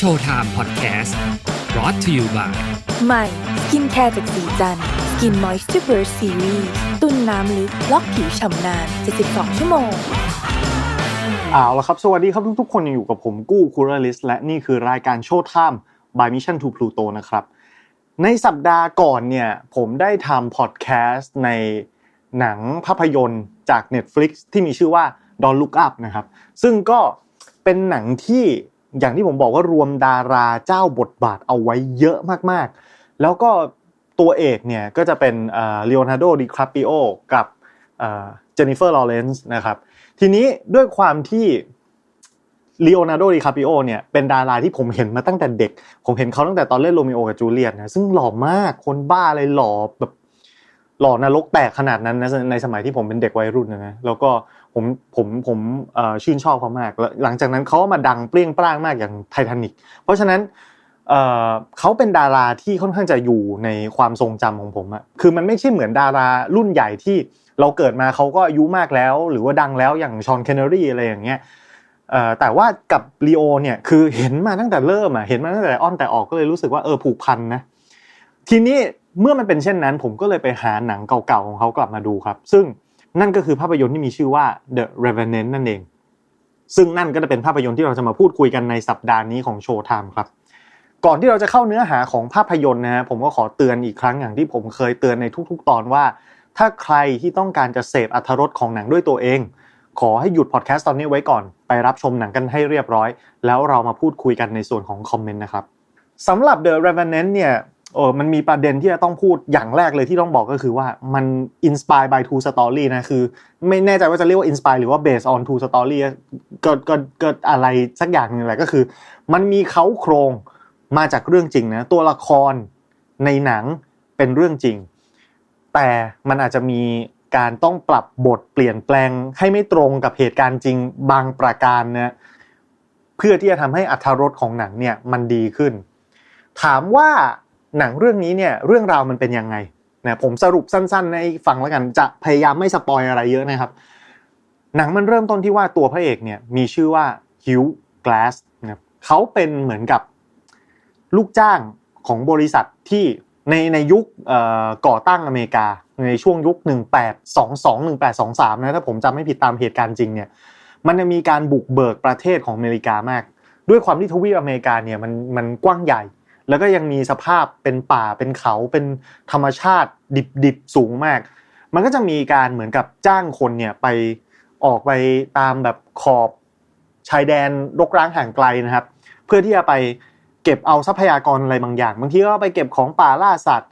โชว์ไทม์พอดแคสต์ brought to you by ใหม่สกินแคร์จากสีจันสกินมอยส์เจอร์เบิร์ซีรีส์ตุ้นน้ำลึกล็อกผิวฉ่ำนาน 72 ชั่วโมง เอาละครับ สวัสดีครับทุกๆ คนยังอยู่กับผมกู้คูเรลิส และนี่คือรายการโชว์ไทม์ by Mission to Pluto นะครับ ในสัปดาห์ก่อนเนี่ย ผมได้ทำพอดแคสต์ในหนังภาพยนตร์จาก Netflix ที่มีชื่อว่า Don't Look Up นะครับ ซึ่งก็เป็นหนังที่ อย่างที่ผมบอกว่ารวมดาราเจ้าบทบาทเอาไว้เยอะมากๆ แล้วก็ตัวเอกเนี่ยก็จะเป็นเลโอนาร์โดดิคาปิโอกับเจนนิเฟอร์ลอเรนซ์นะครับทีนี้ด้วยความที่ลีโอนาร์โดดิคาปิโอเนี่ยเป็นดาราที่ผมเห็นมาตั้งแต่เด็ก ผมเห็นเขาตั้งแต่ตอนเล่นโรมิโอกับจูเลียตนะซึ่งหล่อมากคนบ้าเลยหล่อแบบ หล่อนรกแตกขนาดนั้นนะในสมัยที่ผมเป็นเด็กวัยรุ่นนะแล้วก็ผมผมผมชื่นชอบเขามากแล้วหลังจากนั้นเขาก็มาดังเปรี้ยงปร้างมากอย่างไททานิกเพราะฉะนั้นเขาเป็นดาราที่ค่อนข้างจะอยู่ในความทรงจำของผมอะคือมันไม่ใช่เหมือนดารารุ่นใหญ่ที่เราเกิดมาเขาก็อายุมากแล้ว หรือว่าดังแล้วอย่างชอนเคนเนอรี่อะไรอย่างเงี้ยแต่ว่ากับลีโอเนี่ยคือเห็นมาตั้งแต่เริ่มอะเห็นมาตั้งแต่อ้อนแต่ออกก็เลยรู้สึกว่าเออผูกพันนะทีนี้ เมื่อมันเป็นเช่นนั้น ผมก็เลยไปหาหนังเก่าๆของเขากลับมาดูครับ ซึ่งนั่นก็คือภาพยนตร์ที่มีชื่อว่า The Revenant นั่นเอง ซึ่งนั่นก็จะเป็นภาพยนตร์ที่เราจะมาพูดคุยกันในสัปดาห์นี้ของโชว์ไทม์ครับก่อนที่เราจะเข้าเนื้อหาของภาพยนตร์นะฮะผมก็ขอเตือนอีกครั้งอย่างที่ผมเคยเตือนในทุก ๆ ตอนว่า ถ้าใครที่ต้องการจะเสพอรรถรสของหนังด้วยตัวเอง ขอให้หยุดพอดแคสต์ตอนนี้ไว้ก่อน ไปรับชมหนังกันให้เรียบร้อย แล้วเรามาพูดคุยกันในส่วนของคอมเมนต์นะครับสำหรับ The Revenant เนี่ย เออมันมีประเด็นที่จะต้องพูดอย่างแรกเลยที่ต้องบอกก็คือว่ามัน inspire by true story นะคือ ไม่แน่ใจว่าจะเรียกว่า inspire หรือว่า based on true story ก็ก็ก็อะไรสักอย่างนึงแหละก็คือ มันมีเขาโครงมาจากเรื่องจริงนะตัวละครในหนังเป็นเรื่องจริง แต่มันอาจจะมีการต้องปรับบทเปลี่ยนแปลงให้ไม่ตรงกับเหตุการณ์จริงบางประการนะเพื่อที่จะทำให้อัธรสของหนังเนี่ยมันดีขึ้น ถามว่า หนังเรื่องนี้เนี่ยเรื่องราวมันเป็นยังไงนะผมสรุปสั้นๆ ให้ฟังแล้วกันจะพยายามไม่สปอยอะไรเยอะนะครับ หนังมันเริ่มต้นที่ว่าตัวพระเอกเนี่ยมีชื่อว่าฮิวกลาสนะเขาเป็นเหมือนกับลูกจ้างของบริษัทที่ในในยุคก่อตั้งอเมริกา ในช่วงยุค 1822 1823 นะถ้าผมจำไม่ผิดตามเหตุการณ์จริงเนี่ยมันจะมีการบุกเบิกประเทศของอเมริกามาก ด้วยความที่ทวีปอเมริกาเนี่ยมันมันกว้างใหญ่ แล้วก็ยังมีสภาพเป็นป่าเป็นเขาเป็นธรรมชาติดิบๆสูงมาก มันก็จะมีการเหมือนกับจ้างคนเนี่ยไปออกไปตามแบบขอบชายแดนรกร้างห่างไกลนะครับ เพื่อที่จะไปเก็บเอาทรัพยากรอะไรบางอย่างบางทีก็ไปเก็บของป่าล่าสัตว์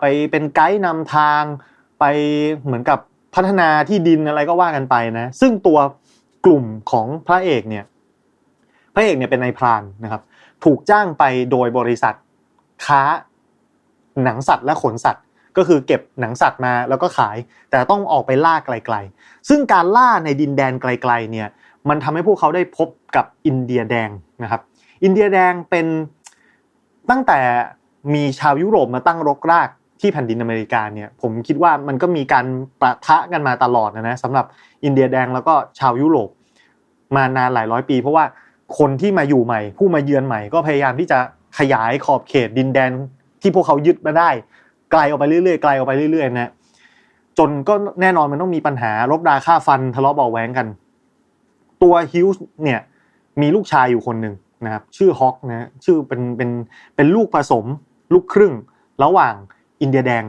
ไปเป็นไกด์นำทางไปเหมือนกับพัฒนาที่ดินอะไรก็ว่ากันไปนะซึ่งตัวกลุ่มของพระเอกเนี่ยพระเอกเนี่ยเป็นนายพรานนะครับ ถูกจ้างไปโดยบริษัท ค้าหนังสัตว์และขนสัตว์ ก็คือเก็บหนังสัตว์มาแล้วก็ขาย แต่ต้องออกไปล่าไกลๆ ซึ่งการล่าในดินแดนไกลๆเนี่ยมันทำให้พวกเขาได้พบกับอินเดียแดงนะครับ อินเดียแดงเป็นตั้งแต่มีชาวยุโรปมาตั้งรกรากที่แผ่นดินอเมริกาเนี่ยผมคิดว่ามันก็มีการประทะกันมาตลอดนะนะสำหรับอินเดียแดงแล้วก็ชาวยุโรปมานานหลายร้อยปี เพราะว่า คนที่มาอยู่ใหม่ ผู้มาเยือนใหม่ก็พยายามที่จะขยายขอบเขตดินแดนที่พวกเขายึดมาได้ ไกลออกไปเรื่อยๆไกลออกไปเรื่อยๆนะจนก็แน่นอนมันต้องมีปัญหารบราฆ่าฟันทะเลาะเบาแหวงกัน ตัวฮิวส์เนี่ยมีลูกชายอยู่คนหนึ่งนะครับชื่อฮอกนะชื่อเป็นเป็นเป็นลูกผสม ลูกครึ่ง ระหว่างอินเดียแดง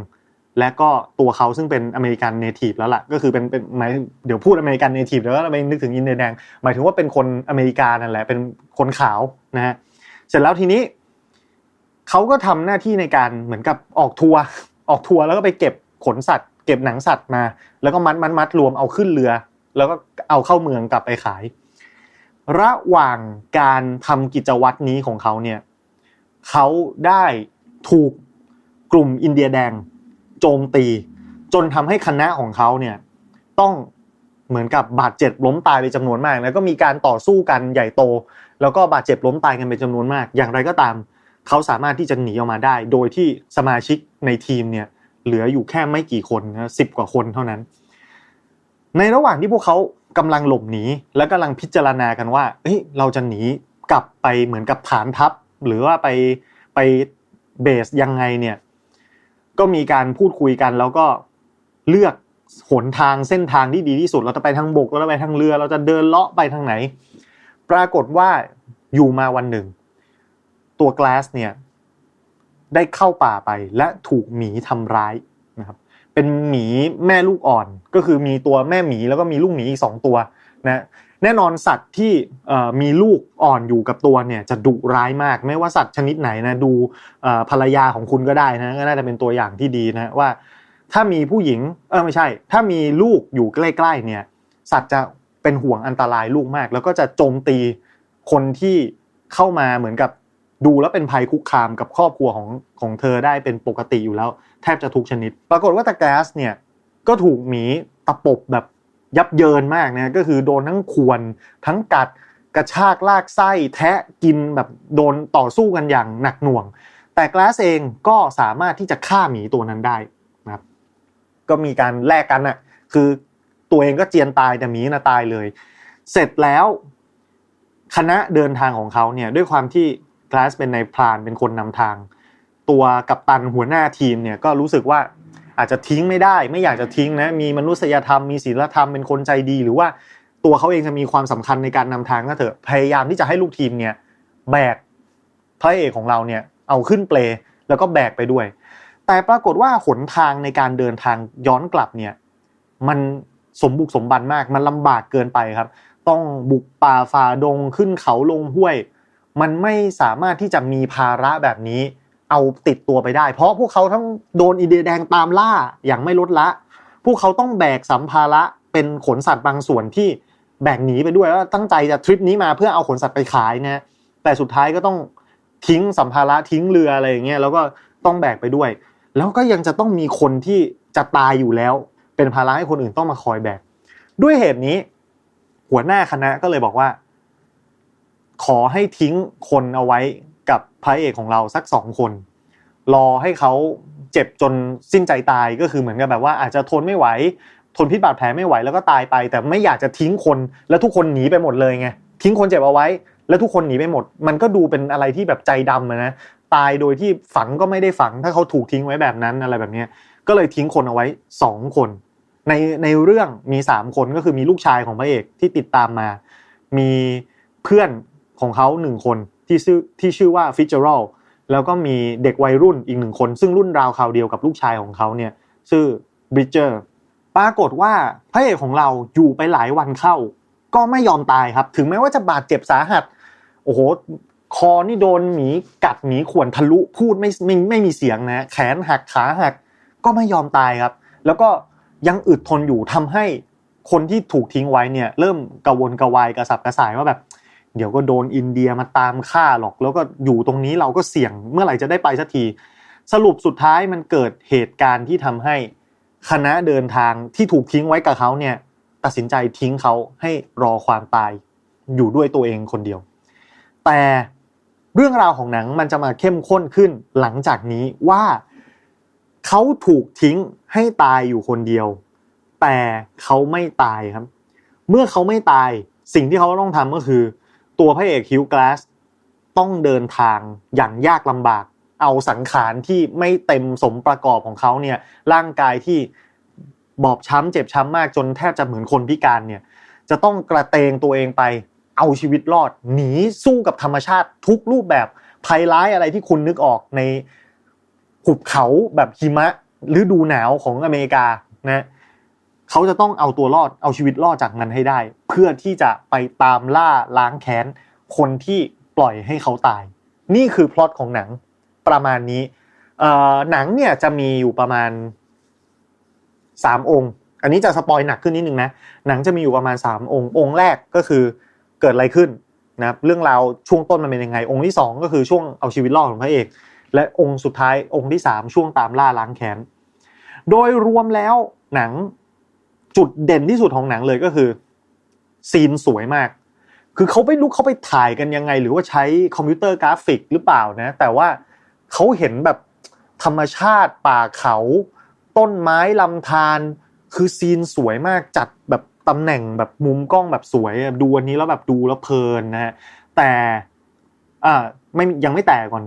และก็ตัวเขาซึ่งเป็นอเมริกันเนทีฟแล้วล่ะก็คือเป็นเป็นหมายเดี๋ยวพูดอเมริกันเนทีฟแล้วก็ไปนึกถึงอินเดียแดงหมายถึงว่าเป็นคนอเมริกานั่นแหละเป็นคนขาวนะฮะเสร็จแล้วทีนี้เขาก็ทำหน้าที่ในการเหมือนกับออกทัวร์ออกทัวร์แล้วก็ไปเก็บขนสัตว์ เก็บหนังสัตว์มา แล้วก็มัดมัดมัดรวมเอาขึ้นเรือ แล้วก็เอาเข้าเมืองกลับไปขาย ระหว่างการทำกิจวัตรนี้ของเขาเนี่ยเขาได้ถูกกลุ่มอินเดียแดง โจมตี จนทำให้คณะของเขาเนี่ยต้องเหมือนกับบาดเจ็บล้มตายไปจำนวนมาก แล้วก็มีการต่อสู้กันใหญ่โต แล้วก็บาดเจ็บล้มตายกันเป็นจำนวนมาก อย่างไรก็ตาม เขาสามารถที่จะหนีออกมาได้ โดยที่สมาชิกในทีมเนี่ยเหลืออยู่แค่ไม่กี่คนนะสิบกว่าคนเท่านั้น ในระหว่างที่พวกเขากำลังหลบหนีและกำลังพิจารณากันว่าเฮ้ยเราจะหนีกลับไปเหมือนกับฐานทัพ หรือว่าไปไปเบสยังไงเนี่ย ก็มีการพูดคุยกันแล้วก็เลือกหนทางเส้นทางที่ดีที่สุด เราจะไปทางบกเราจะไปทางเรือ เราจะเดินเลาะไปทางไหน ปรากฏว่าอยู่มาวันหนึ่ง ตัวกลาสเนี่ยได้เข้าป่าไปและถูกหมีทำร้าย เป็นหมีแม่ลูกอ่อน ก็คือมีตัวแม่หมีแล้วก็มีลูกหมีอีกสองตัวนะแน่นอนสัตว์ที่มีลูกอ่อนอยู่กับตัวเนี่ยจะดุร้ายมาก ไม่ว่าสัตว์ชนิดไหนนะดูภรรยาของคุณก็ได้นะก็น่าจะเป็นตัวอย่างที่ดีนะว่า ถ้ามีผู้หญิงเออไม่ใช่ ถ้ามีลูกอยู่ใกล้ๆเนี่ยสัตว์จะเป็นห่วงอันตรายลูกมาก แล้วก็จะโจมตีคนที่เข้ามาเหมือนกับ ดูแล้วเป็นภัยคุกคามกับครอบครัวของของเธอได้เป็นปกติอยู่แล้ว แทบจะทุกชนิด ปรากฏว่าตะแกสเนี่ยก็ถูกหมีตะปบแบบยับเยินมากนะก็คือโดนทั้งขวนทั้งกัดกระชากลากไส้แทะกินแบบโดนต่อสู้กันอย่างหนักหน่วง แต่กลสเองก็สามารถที่จะฆ่าหมีตัวนั้นได้นะครับก็มีการแลกกันอะคือตัวเองก็เจียนตายแต่หมีน่ะตายเลย เสร็จแล้วคณะเดินทางของเขาเนี่ยด้วยความที่ กลาสเป็นในพรานเป็นคนนำทาง ตัวกัปตันหัวหน้าทีมเนี่ยก็รู้สึกว่าอาจจะทิ้งไม่ได้ ไม่อยากจะทิ้งนะมีมนุษยธรรมมีศีลธรรมเป็นคนใจดี หรือว่าตัวเขาเองจะมีความสำคัญในการนำทางก็เถอะพยายามที่จะให้ลูกทีมเนี่ยแบกพระเอกของเราเนี่ยเอาขึ้นเปลแล้วก็แบกไปด้วย แต่ปรากฏว่าหนทางในการเดินทางย้อนกลับเนี่ยมันสมบุกสมบันมากมันลำบากเกินไปครับ ต้องบุกป่าฝ่าดงขึ้นเขาลงห้วย มันไม่สามารถที่จะมีภาระแบบนี้ เอาติดตัวไปได้ เพราะพวกเขาทั้งโดนอีเดียแดงตามล่าอย่างไม่ลดละ พวกเขาต้องแบกสัมภาระเป็นขนสัตว์บางส่วนที่แบกหนีไปด้วยแล้วตั้งใจจะทริปนี้มาเพื่อเอาขนสัตว์ไปขายนะแต่สุดท้ายก็ต้องทิ้งสัมภาระทิ้งเรืออะไรอย่างเงี้ยแล้วก็ต้องแบกไปด้วย แล้วก็ยังจะต้องมีคนที่จะตายอยู่แล้ว เป็นภาระให้คนอื่นต้องมาคอยแบกด้วยเหตุนี้ หัวหน้าคณะก็เลยบอกว่า ขอให้ทิ้งคนเอาไว้กับพระเอกของเราสักสองคน รอให้เขาเจ็บจนสิ้นใจตายก็คือเหมือนกับแบบว่าอาจจะทนไม่ไหว ทนพิษบาดแผลไม่ไหวแล้วก็ตายไป แต่ไม่อยากจะทิ้งคนแล้วทุกคนหนีไปหมดเลยไงทิ้งคนเจ็บเอาไว้ แล้วทุกคนหนีไปหมด มันก็ดูเป็นอะไรที่แบบใจดำนะตายโดยที่ฝังก็ไม่ได้ฝังถ้าเขาถูกทิ้งไว้แบบนั้นอะไรแบบนี้ก็เลยทิ้งคนเอาไว้สองคน ในในเรื่องมีสามคนก็คือมีลูกชายของพระเอกที่ติดตามมา มีเพื่อน ของเขาหนึ่งคนที่ชื่อที่ชื่อว่าฟิชเจอรัลแล้วก็มีเด็กวัยรุ่นอีกหนึ่งคน ซึ่งรุ่นราวคราวเดียวกับลูกชายของเขาเนี่ยชื่อบริดเจอร์ปรากฏว่าพระเอกของเราอยู่ไปหลายวันเข้า ก็ไม่ยอมตายครับ ถึงแม้ว่าจะบาดเจ็บสาหัส โอ้โห คอนี่โดนหมีกัดหมีข่วนทะลุพูดไม่ไม่ไม่มีเสียงนะ แขนหักขาหัก ก็ไม่ยอมตายครับ แล้วก็ยังอึดทนอยู่ทำให้คนที่ถูกทิ้งไว้เนี่ย เริ่มกระวนกระวายกระสับกระส่ายว่าแบบ เดี๋ยวก็โดนอินเดียมาตามฆ่าหรอก แล้วก็อยู่ตรงนี้เราก็เสี่ยงเมื่อไหร่จะได้ไปสักที สรุปสุดท้ายมันเกิดเหตุการณ์ที่ทำให้คณะเดินทางที่ถูกทิ้งไว้กับเขาเนี่ยตัดสินใจทิ้งเขาให้รอความตายอยู่ด้วยตัวเองคนเดียว แต่เรื่องราวของหนังมันจะมาเข้มข้นขึ้นหลังจากนี้ว่าเขาถูกทิ้งให้ตายอยู่คนเดียว แต่เขาไม่ตายครับ เมื่อเขาไม่ตายสิ่งที่เขาต้องทำก็คือ ตัวพระเอกฮิวกลาสต้องเดินทางอย่างยากลำบาก เอาสังขารที่ไม่เต็มสมประกอบของเขาเนี่ยร่างกายที่บอบช้ำเจ็บช้ำมากจนแทบจะเหมือนคนพิการเนี่ยจะต้องกระเตงตัวเองไปเอาชีวิตรอด หนีสู้กับธรรมชาติทุกรูปแบบภัยร้ายอะไรที่คุณนึกออกในหุบเขาแบบหิมะฤดูหนาวของอเมริกานะ เขาจะต้องเอาตัวรอดเอาชีวิตรอดจากนั้นให้ได้ เพื่อที่จะไปตามล่าล้างแค้นคนที่ปล่อยให้เขาตาย นี่คือพล็อตของหนังประมาณนี้หนังเนี่ยจะมีอยู่ประมาณสามองค์ อันนี้จะสปอยหนักขึ้นนิดนึงนะ หนังจะมีอยู่ประมาณสามองค์ องค์แรกก็คือเกิดอะไรขึ้นนะครับเรื่องราวช่วงต้นมันเป็นยังไง องค์ที่สองก็คือช่วงเอาชีวิตรอดของพระเอก และองค์สุดท้ายองค์ที่สามช่วงตามล่าล้างแค้น โดยรวมแล้วหนัง จุดเด่นที่สุดของหนังเลยก็คือ ซีนสวยมาก คือเขาไม่รู้เขาไปถ่ายกันยังไง หรือว่าใช้คอมพิวเตอร์กราฟิกหรือเปล่านะ แต่ว่าเขาเห็นแบบธรรมชาติป่าเขา ต้นไม้ลำธารคือซีนสวยมากจัดแบบตำแหน่งแบบมุมกล้องแบบสวยดูอันนี้แล้วแบบดูแล้วเพลินนะฮะแต่อ่าไม่ยังไม่แตกก่อน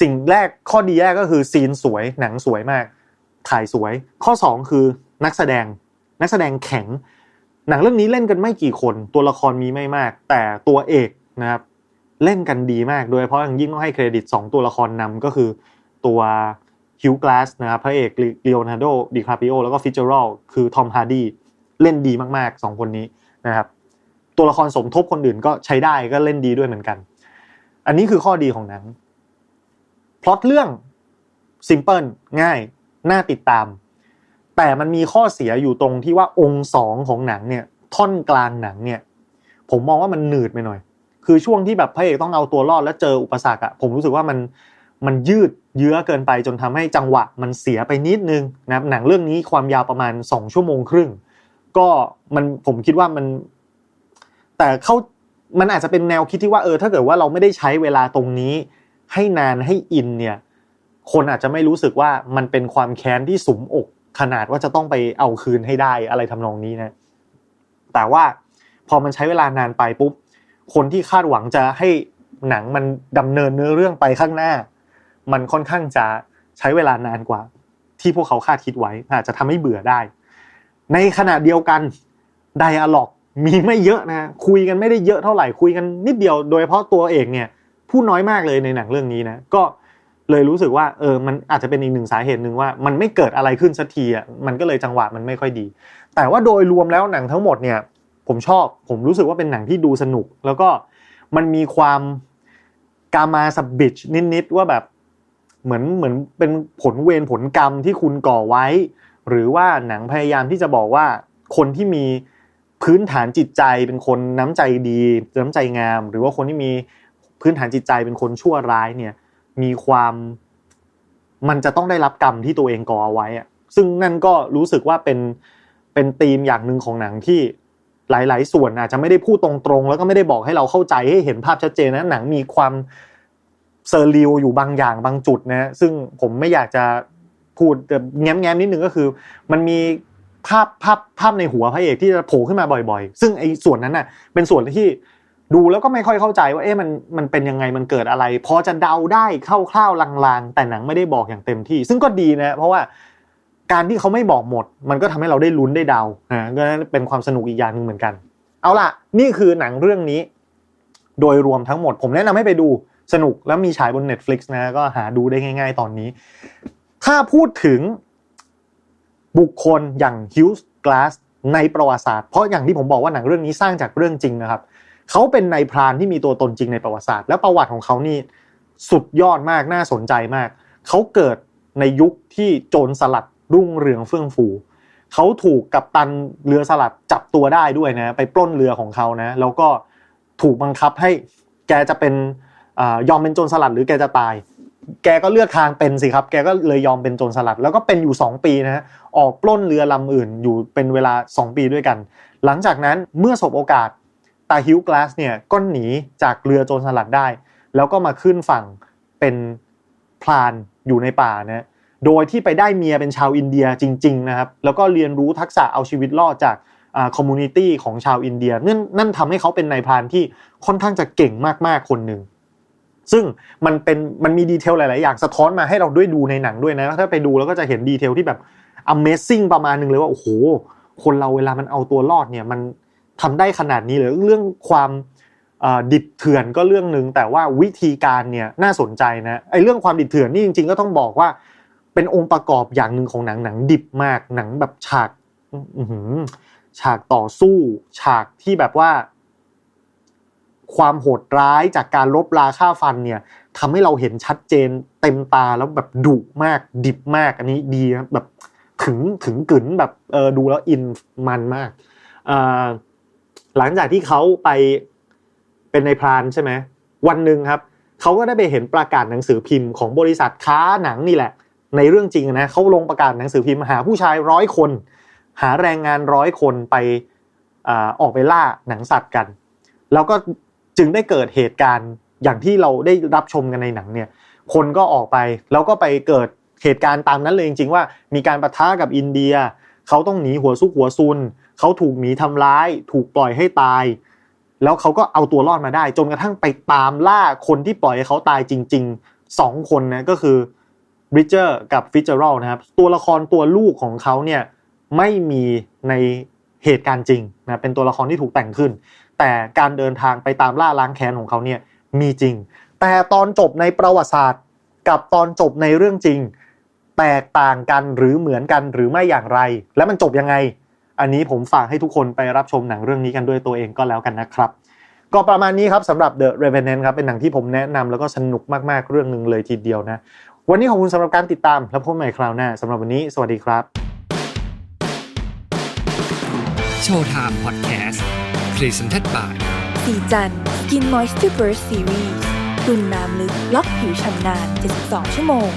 สิ่งแรกข้อดีแรกก็คือซีนสวยหนังสวยมาก ถ่ายสวย ข้อสองคือนักแสดง นักแสดงแข็ง หนังเรื่องนี้เล่นกันไม่กี่คน ตัวละครมีไม่มาก แต่ตัวเอกนะครับเล่นกันดีมากโดยเฉพาะอย่างยิ่งต้องให้เครดิต 2 ตัวละครนำก็คือตัวฮิวกลาสนะครับพระเอกเลีโอนาร์โดดิคาปิโอแล้วก็ฟิชเจอรัลคือทอมฮาร์ดีเล่นดีมากๆ 2 คนนี้นะครับตัวละครสมทบคนอื่นก็ใช้ได้ก็เล่นดีด้วยเหมือนกัน อันนี้คือข้อดีของหนังพล็อตเรื่องซิมเพิลง่าย น่าติดตาม แต่มันมีข้อเสียอยู่ตรงที่ว่าองค์สองของหนังเนี่ยท่อนกลางหนังเนี่ย ผมมองว่ามันหนืดไปหน่อย คือช่วงที่แบบพระเอกต้องเอาตัวรอดแล้วเจออุปสรรคอะผมรู้สึกว่ามันมันยืดเยื้อเกินไปจนทำให้จังหวะมันเสียไปนิดนึงนะครับหนังเรื่องนี้ความยาวประมาณสองชั่วโมงครึ่ง ก็มันผมคิดว่ามัน แต่เขามันอาจจะเป็นแนวคิดที่ว่าเออถ้าเกิดว่าเราไม่ได้ใช้เวลาตรงนี้ ให้นานให้อินเนี่ย คนอาจจะไม่รู้สึกว่ามันเป็นความแค้นที่สมอก ขนาดว่าจะต้องไปเอาคืนให้ได้อะไรทำนองนี้นะ แต่ว่าพอมันใช้เวลานานไปปุ๊บ คนที่คาดหวังจะให้หนังมันดำเนินเนื้อเรื่องไปข้างหน้า มันค่อนข้างจะใช้เวลานานกว่า ที่พวกเขาคาดคิดไว้ อาจจะทำให้เบื่อได้ ในขณะเดียวกันไดอะล็อกมีไม่เยอะนะคุยกันไม่ได้เยอะเท่าไหร่คุยกันนิดเดียว โดยเฉพาะตัวเอกเนี่ยพูดน้อยมากเลยในหนังเรื่องนี้นะก็ เลยรู้สึกว่าเออมันอาจจะเป็นอีกหนึ่งสาเหตุหนึ่งว่า มันไม่เกิดอะไรขึ้นสักทีอะมันก็เลยจังหวะมันไม่ค่อยดี แต่ว่าโดยรวมแล้วหนังทั้งหมดเนี่ย ผมชอบผมรู้สึกว่าเป็นหนังที่ดูสนุก แล้วก็มันมีความกามาสบิชนิดๆว่าแบบเหมือนเหมือนเป็นผลเวรผลกรรมที่คุณก่อไว้ หรือว่าหนังพยายามที่จะบอกว่าคนที่มีพื้นฐานจิตใจเป็นคนน้ำใจดี น้ำใจงาม หรือว่าคนที่มีพื้นฐานจิตใจเป็นคนชั่วร้ายเนี่ย มีความ มันจะต้องได้รับกรรมที่ตัวเองก่อเอาไว้อะซึ่งนั่นก็รู้สึกว่าเป็นเป็นธีมอย่างหนึ่งของหนังที่หลาย ๆ ส่วนอาจจะไม่ได้พูดตรงๆ แล้วก็ไม่ได้บอกให้เราเข้าใจให้เห็นภาพชัดเจนนะหนังมีความเซอร์ริวอยู่บางอย่างบางจุดนะซึ่งผมไม่อยากจะพูดแต่แง้มๆนิดนึงก็คือ มันมีภาพภาพภาพในหัวพระเอกที่จะโผล่ขึ้นมาบ่อย ๆ ซึ่งไอ้ส่วนนั้นน่ะเป็นส่วนที่ ดูแล้วก็ไม่ค่อยเข้าใจว่าเอ๊ะมันมันเป็นยังไงมันเกิดอะไร พอจะเดาได้คร่าวๆลางๆ แต่หนังไม่ได้บอกอย่างเต็มที่ ซึ่งก็ดีนะเพราะว่าการที่เขาไม่บอกหมด มันก็ทำให้เราได้ลุ้นได้เดานะก็เป็นความสนุกอีกอย่างหนึ่งเหมือนกัน เอาล่ะ นี่คือหนังเรื่องนี้ โดยรวมทั้งหมด ผมแนะนำให้ไปดูสนุกแล้วมีฉายบน Netflix นะก็หาดูได้ง่าย ๆ ตอนนี้ ถ้าพูดถึงบุคคลอย่างฮิวส์กลาสในประวัติศาสตร์ เพราะอย่างที่ผมบอกว่าหนังเรื่องนี้สร้างจากเรื่องจริงนะครับ เขาเป็นนายพรานที่มีตัวตนจริงในประวัติศาสตร์ แล้วประวัติของเขานี่สุดยอดมากน่าสนใจมาก เขาเกิดในยุคที่โจรสลัดรุ่งเรืองเฟื่องฟู เขาถูกกัปตันเรือสลัดจับตัวได้ด้วยนะ ไปปล้นเรือของเขานะ แล้วก็ถูกบังคับให้แกจะเป็นยอมเป็นโจรสลัดหรือแกจะตาย แกก็เลือกทางเป็นสิครับ แกก็เลยยอมเป็นโจรสลัด แล้วก็เป็นอยู่ 2 ปีนะออกปล้นเรือลำอื่นอยู่เป็นเวลา 2 ปีด้วยกัน หลังจากนั้นเมื่อสบโอกาส ตาฮิวกลาสเนี่ยก็หนีจากเรือโจรสลัดได้ แล้วก็มาขึ้นฝั่งเป็นพรานอยู่ในป่านะโดยที่ไปได้เมียเป็นชาวอินเดียจริงๆนะครับแล้วก็เรียนรู้ทักษะเอาชีวิตรอดจากคอมมูนิตี้ของชาวอินเดียนั่นนั่นทำให้เขาเป็นนายพรานที่ค่อนข้างจะเก่งมากๆคนหนึ่งซึ่งมันเป็นมันมีดีเทลหลาย ๆ อย่างสะท้อนมาให้เราด้วยดูในหนังด้วยนะถ้าไปดูแล้วก็จะเห็นดีเทลที่แบบ Amazing ประมาณหนึ่งเลยว่า โอ้โห คนเราเวลามันเอาตัวรอดเนี่ยมัน ทำได้ขนาดนี้เลยเรื่องความดิบเถื่อนก็เรื่องหนึ่งแต่ว่าวิธีการเนี่ยน่าสนใจนะไอ้เรื่องความดิบเถื่อนนี่จริงๆ ก็ต้องบอกว่า เป็นองค์ประกอบอย่างหนึ่งของหนังหนังดิบมากหนังแบบฉากฉากต่อสู้ ฉากที่แบบว่า ความโหดร้ายจากการลบราฆ่าฟันเนี่ยทำให้เราเห็นชัดเจนเต็มตาแล้วแบบดุมาก ดิบมาก อันนี้ดีนะแบบถึงถึงกึ๋นแบบเออดูแล้วอินมันมาก หลังจากที่เขาไปเป็นในพรานใช่ไหมวันหนึ่งครับเขาก็ได้ไปเห็นประกาศหนังสือพิมพ์ของบริษัทค้าหนังนี่แหละ ในเรื่องจริงนะเขาลงประกาศหนังสือพิมพ์หาผู้ชายร้อยคน หาแรงงานร้อยคนไปออกไปล่าหนังสัตว์กัน แล้วก็จึงได้เกิดเหตุการณ์อย่างที่เราได้รับชมกันในหนังเนี่ย คนก็ออกไปแล้วก็ไปเกิดเหตุการณ์ตามนั้นเลยจริงๆว่ามีการประทะกับอินเดีย เขาต้องหนีหัวซุกหัวซุน เขาถูกหมีทำร้าย ถูกปล่อยให้ตาย แล้วเขาก็เอาตัวรอดมาได้ จนกระทั่งไปตามล่าคนที่ปล่อยให้เขาตายจริงๆสองคนนะก็คือบริเจอร์กับฟิ t เจอรัลนะครับ ตัวละครตัวลูกของเขาเนี่ยไม่มีในเหตุการณ์จริงนะเป็นตัวละครที่ถูกแต่งขึ้น แต่การเดินทางไปตามล่าล้างแค้นของเขาเนี่ยมีจริง แต่ตอนจบในประวัติศาสตร์ กับตอนจบในเรื่องจริง แตกต่างกันหรือเหมือนกันหรือไม่อย่างไร และมันจบยังไง อันนี้ผมฝากให้ทุกคนไปรับชมหนังเรื่องนี้กันด้วยตัวเองก็แล้วกันนะครับ ก็ประมาณนี้ครับสำหรับ The Revenant ครับเป็นหนังที่ผมแนะนำแล้วก็สนุกมากๆเรื่องหนึ่งเลยทีเดียวนะ วันนี้ขอบคุณสำหรับการติดตามแล้วพบกันใหม่คราวหน้าสำหรับวันนี้สวัสดีครับโชว์ไทม์พอดแคสต์ Presented by สีจัน Skin Moisture Burst Series ตุ่นน้ำลึกล็อกผิวชำนาน72 ชั่วโมง